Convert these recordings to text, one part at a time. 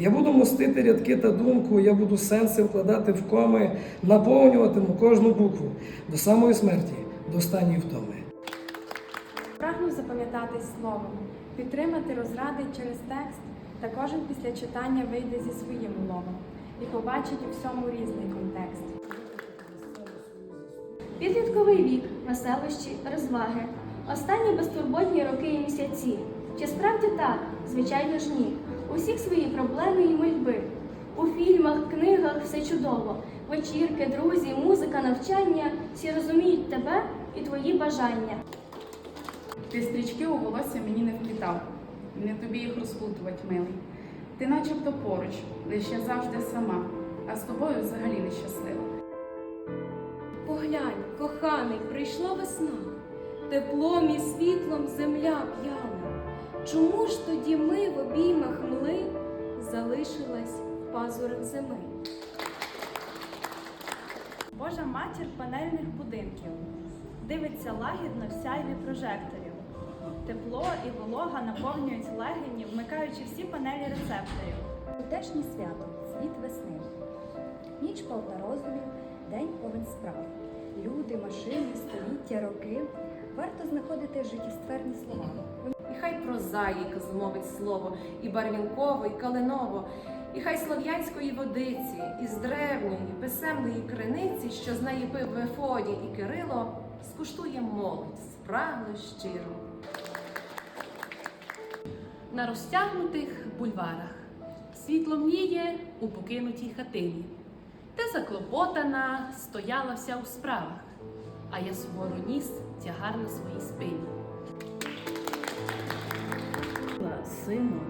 Я буду мостити рядки та думку, я буду сенси вкладати в коми, наповнюватиму кожну букву до самої смерті, до останньої втоми. Прагну запам'ятати словом, підтримати розради через текст, та кожен після читання вийде зі своїм уловом і побачить у всьому різний контекст. Підлітковий вік, веселощі, розваги, останні безтурботні роки і місяці. Чи справді так? Звичайно ж ні. Усіх свої проблеми і мольби. У фільмах, книгах все чудово. Вечірки, друзі, музика, навчання всі розуміють тебе і твої бажання. Ти стрічки у волосся мені не вплітав, не тобі їх розплутувати, милий. Ти начебто поруч, лише завжди сама, а з тобою взагалі нещаслива. Поглянь, коханий, прийшла весна, теплом і світлом земля п'яна. Чому ж тоді ми в обіймах залишилась в пазурах зими? Божа матір панельних будинків. Дивиться лагідно в сяйві прожекторів. Тепло і волога наповнюють легені, вмикаючи всі панелі рецепторів. Тутешнє свято світ весни. Ніч повна роздумів, день повен справ. Люди, машини, століття, роки. Варто знаходити життєстверні слова. Хай прозаїк змовить слово, і барвінково, і калиново, і хай слов'янської водиці, із древньої писемної криниці, що з неї пив Вефодій і Кирило, скуштує молодь спрагло щиро. На розтягнутих бульварах світло мніє у покинутій хатині, де заклопотана стояла вся у справах, а я суворо ніс тягар на своїй спині. Сином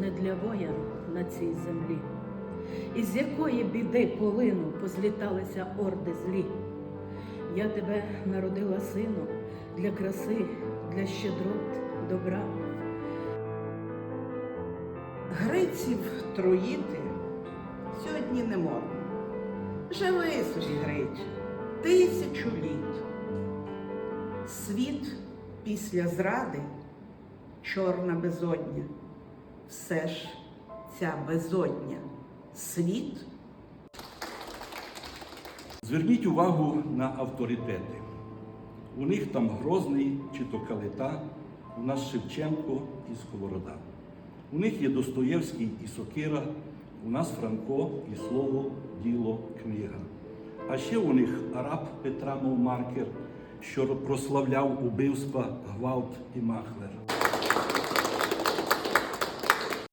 не для воян на цій землі, із якої біди полину позліталися орди злі. Я тебе народила сином для краси, для щедрот, добра. Гриців труїти сьогодні не модно. Живи собі, Грицю, тисячу літ. Світ після зради чорна безодня. Все ж ця безодня світ. Зверніть увагу на авторитети. У них там Грозний чи то Калита, у нас Шевченко і Сковорода. У них є Достоєвський і Сокира, у нас Франко і слово, діло, книга. А ще у них араб Петра Мовмаркер, що прославляв убивства, гвалт і махлер.